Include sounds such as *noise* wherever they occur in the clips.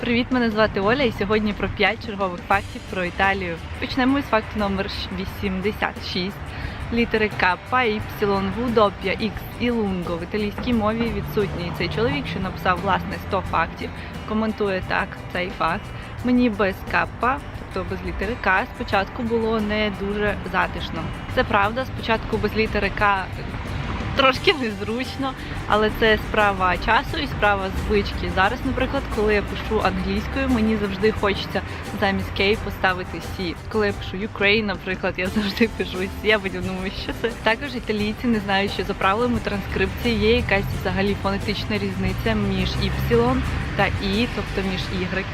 Привіт, мене звати Оля, і сьогодні про 5 чергових фактів про Італію. Почнемо з факту номер 86. Літери К, Y, В, Доppia, X і Lungo в італійській мові відсутні. Цей чоловік, що написав власне 100 фактів, коментує так цей факт. Мені без капа, тобто без літери К, спочатку було не дуже затишно. Це правда, спочатку без літери К трошки незручно, але це справа часу і справа звички. Зараз, наприклад, коли я пишу англійською, мені завжди хочеться замість K поставити C. Коли я пишу Ukraine, наприклад, я завжди пишу C, я думаю, що це. Також італійці не знають, що за правилами транскрипції є якась взагалі фонетична різниця між Y та І, тобто між Y.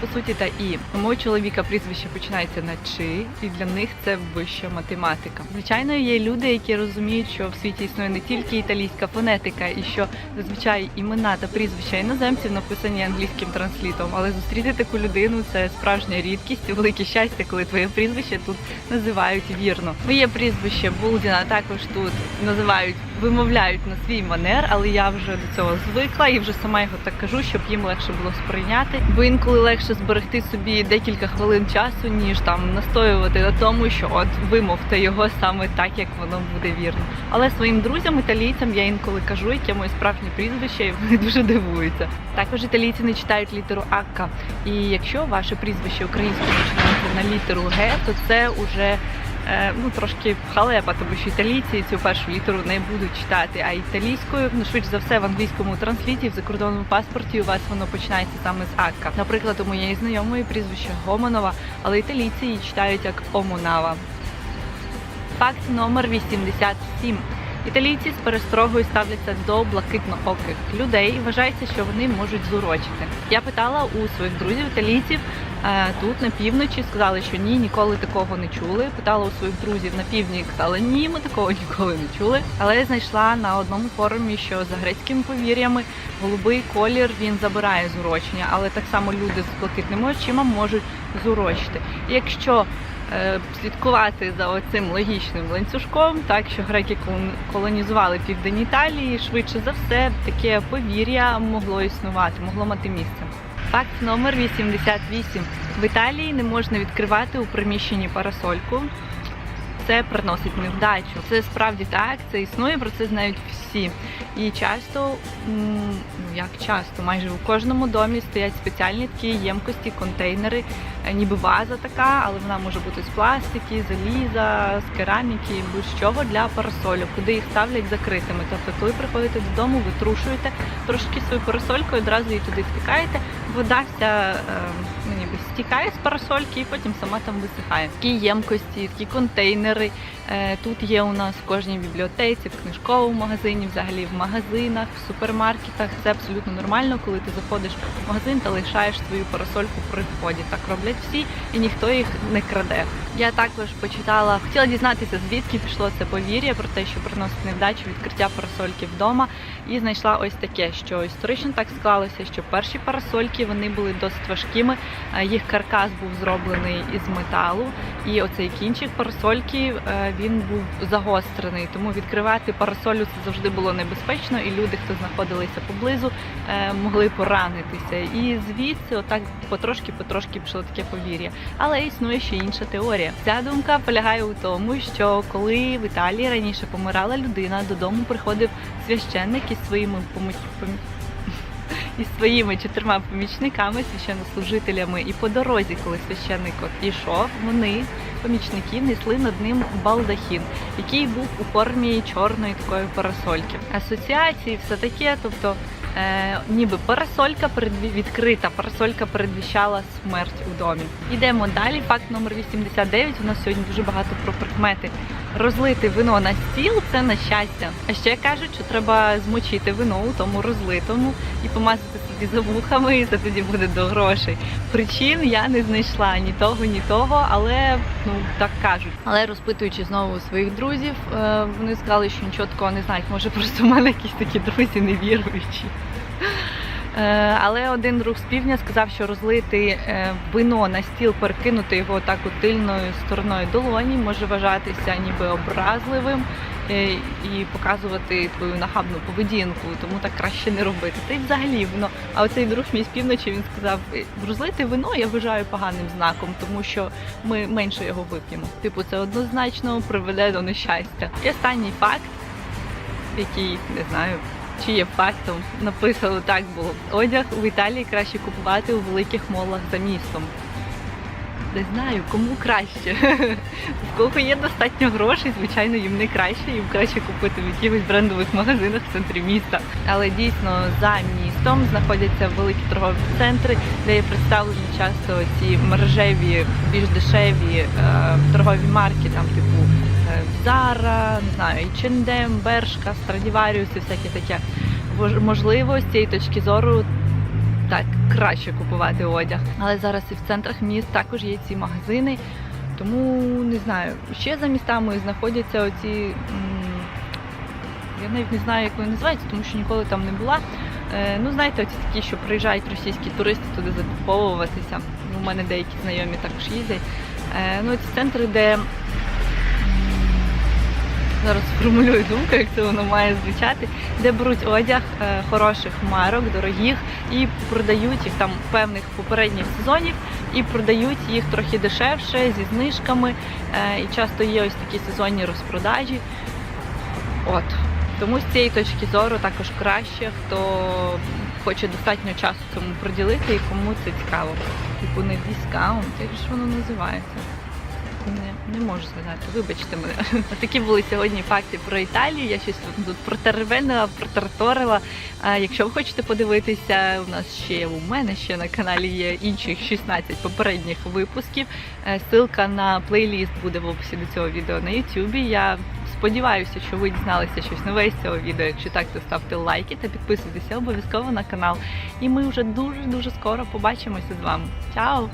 По суті, та і у мого чоловіка прізвище починається на чи, і для них це вища математика. Звичайно, є люди, які розуміють, що в світі існує не тільки італійська фонетика, і що зазвичай імена та прізвища іноземців написані англійським транслітом. Але зустріти таку людину це справжня рідкість і велике щастя, коли твоє прізвище тут називають вірно. Моє прізвище Булдіна також тут називають. Вимовляють на свій манер, але я вже до цього звикла і вже сама його так кажу, щоб їм легше було сприйняти. Бо інколи легше зберегти собі декілька хвилин часу, ніж там настоювати на тому, що от вимовте його саме так, як воно буде вірно. Але своїм друзям, італійцям, я інколи кажу, яке моє справжнє прізвище, і вони дуже дивуються. Також італійці не читають літеру Акка. І якщо ваше прізвище українською починається на літеру Г, то це уже ну трошки халепа, тому що італійці цю першу літеру не будуть читати. А італійською, ну швидше за все, в англійському трансліті в закордонному паспорті у вас воно починається саме з Акка. Наприклад, у моєї знайомої прізвище Гомонова, але італійці її читають як Омонава. Факт номер 87. Італійці з перестрогою ставляться до блакитнооких людей і вважається, що вони можуть зурочити. Я питала у своїх друзів італійців е, тут на півночі, сказали, що ні, ніколи такого не чули. Питала у своїх друзів на півдні, сказали, ні, ми такого *laughs* ніколи не чули. Але я знайшла на одному форумі, що за грецькими повір'ями голубий колір він забирає зурочення, але так само люди з блакитними очима можуть зурочити. Якщо слідкувати за оцим логічним ланцюжком, так що греки колон- колонізували південь Італії, швидше за все таке повір'я могло існувати, могло мати місце. Факт номер 88. В Італії не можна відкривати у приміщенні парасольку. Це приносить невдачу. Це справді так, це існує, про це знають всі. І часто, ну як часто, майже у кожному домі стоять спеціальні такі ємкості, контейнери, е, ніби ваза така, але вона може бути з пластики, заліза, з кераміки, будь-чого для парасольок, куди їх ставлять закритими. Тобто, коли приходите додому, ви трушуєте трошки свою парасольку, і одразу її туди втикаєте. Вода вся е, стікає з парасольки і потім сама там висихає. Такі ємкості, такі контейнери. Е, Тут є у нас в кожній бібліотеці, в книжковому магазині, взагалі в магазинах, в супермаркетах. Це абсолютно нормально, коли ти заходиш в магазин та лишаєш свою парасольку при вході. Так роблять всі, і ніхто їх не краде. Я також почитала, хотіла дізнатися, звідки пішло це повір'я про те, що приносить невдачу відкриття парасольки вдома. І знайшла ось таке, що історично так склалося, що перші парасольки вони були досить важкими. е, Їх каркас був зроблений із металу, і оцей кінчик парасольки е, він був загострений. Тому відкривати парасолю це завжди було небезпечно, і люди, хто знаходилися поблизу, е, могли поранитися. І звідси, отак потрошки-потрошки пішло таке повір'я. Але існує ще інша теорія. Ця думка полягає у тому, що коли в Італії раніше помирала людина, додому приходив священник із своїми поміч... *laughs* із своїми чотирма помічниками, священнослужителями, і по дорозі, коли священник ішов, вони помічники несли над ним балдахін, який був у формі чорної такої парасольки. Асоціації, все таке, тобто. Е, ніби парасолька передві... відкрита парасолька передвіщала смерть у домі. Йдемо далі. Факт номер 89. У нас сьогодні дуже багато про прикмети. Розлити вино на стіл це на щастя. А ще кажуть, що треба змочити вино у тому розлитому і помазати собі за вухами, і це тоді буде до грошей. Причин я не знайшла ні того, ні того, але ну так кажуть. Але розпитуючи знову своїх друзів, е, вони сказали, що нічого такого не знають. Може, просто в мене якісь такі друзі невіруючі. Е, Але один друг з півдня сказав, що розлити е, вино на стіл, перекинути його так у тильною стороною долоні може вважатися ніби образливим е, і показувати твою нахабну поведінку, тому так краще не робити. Та й взагалі вино. А оцей друг мій з півночі він сказав: «Е, розлити вино я вважаю поганим знаком, тому що ми менше його вип'ємо. Типу, це однозначно приведе до нещастя. І останній факт, який не знаю. Чи є фактом, написано так було. Одяг в Італії краще купувати у великих молах за містом. Не знаю, кому краще. *laughs* В кого є достатньо грошей, звичайно, їм не краще, їм краще купити в якихось брендових магазинах в центрі міста. Але дійсно за містом знаходяться великі торгові центри, де є представлені часто ці мережеві, більш дешеві е, торгові марки, там типу е, Zara, не знаю, H&M, Бершка, Stradivarius і всяке таке. Можливо, з цієї точки зору так краще купувати одяг. Але зараз і в центрах міст також є ці магазини. Тому не знаю, ще за містами знаходяться оці. Я навіть не знаю, як вони називаються, тому що ніколи там не була. Е, ну, знаєте, оці такі, що приїжджають російські туристи туди закуповуватися. Ну, У мене деякі знайомі також їздять. Е, ну, ці центри, де зараз сформулюю думку, як це воно має звучати, де беруть одяг е, хороших марок, дорогих, і продають їх там певних попередніх сезонів, і продають їх трохи дешевше зі знижками. І часто є ось такі сезонні розпродажі. От. Тому з цієї точки зору також краще, хто хоче достатньо часу цьому приділити і кому це цікаво. Типу не дискаунт, як ж воно називається? Не, не можу згадати, вибачте мене. *laughs* Такі були сьогодні факти про Італію. Я щось тут, протеревенила, протарторила. А якщо ви хочете подивитися, у нас ще у мене ще на каналі є інших 16 попередніх випусків. Е, Ссылка на плейліст буде в описі до цього відео на Ютубі. Я сподіваюся, що ви дізналися щось нове з цього відео. Якщо так, то ставте лайки та підписуйтеся обов'язково на канал. І ми вже дуже дуже скоро побачимося з вами. Чао!